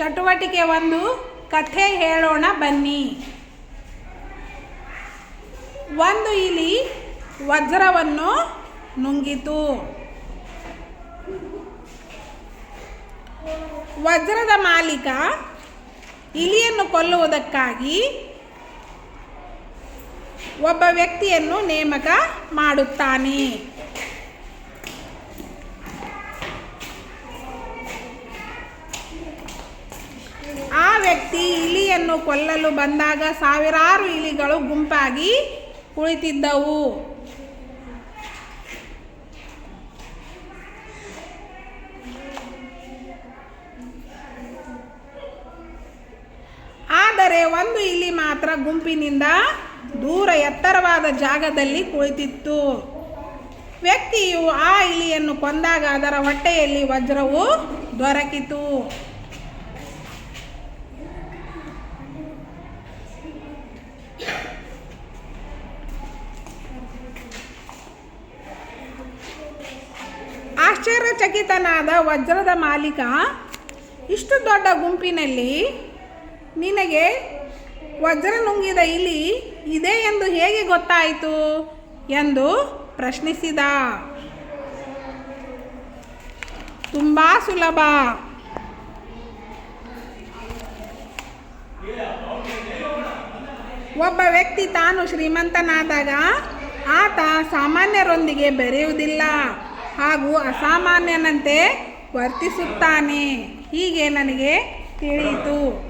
ಚಟುವಟಿಕೆ ಒಂದು, ಕಥೆ ಹೇಳೋಣ ಬನ್ನಿ. ಒಂದು ಇಲಿ ವಜ್ರವನ್ನು ನುಂಗಿತು. ವಜ್ರದ ಮಾಲೀಕ ಇಲಿಯನ್ನು ಕೊಲ್ಲುವುದಕ್ಕಾಗಿ ಒಬ್ಬ ವ್ಯಕ್ತಿಯನ್ನು ನೇಮಕ ಮಾಡುತ್ತಾನೆ ಆ ವ್ಯಕ್ತಿ ಇಲಿಯನ್ನು ಕೊಲ್ಲಲು ಬಂದಾಗ ಸಾವಿರಾರು ಇಲಿಗಳು ಗುಂಪಾಗಿ ಕುಳಿತಿದ್ದವು ಆದರೆ ಒಂದು ಇಲಿ ಮಾತ್ರ ಗುಂಪಿನಿಂದ ದೂರ ಎತ್ತರವಾದ ಜಾಗದಲ್ಲಿ ಕುಳಿತಿತ್ತು. ವ್ಯಕ್ತಿಯು ಆ ಇಲಿಯನ್ನು ಕೊಂದಾಗ ಅದರ ಹೊಟ್ಟೆಯಲ್ಲಿ ವಜ್ರವು ದೊರಕಿತು. ಆಶ್ಚರ್ಯಚಕಿತನಾದ ವಜ್ರದ ಮಾಲೀಕ, ಇಷ್ಟು ದೊಡ್ಡ ಗುಂಪಿನಲ್ಲಿ ನಿನಗೆ ವಜ್ರ ನುಂಗಿದ ಇಲಿ ಇದೆ ಎಂದು ಹೇಗೆ ಗೊತ್ತಾಯಿತು ಎಂದು ಪ್ರಶ್ನಿಸಿದ. ತುಂಬ ಸುಲಭ. ಒಬ್ಬ ವ್ಯಕ್ತಿ ತಾನು ಶ್ರೀಮಂತನಾದಾಗ ಆತ ಸಾಮಾನ್ಯರೊಂದಿಗೆ ಬೆರೆಯುವುದಿಲ್ಲ. ಹಾಗೂ ಅಸಾಮಾನ್ಯನಂತೆ ವರ್ತಿಸುತ್ತಾನೆ. ಹೀಗೆ ನನಗೆ ತಿಳಿಯಿತು.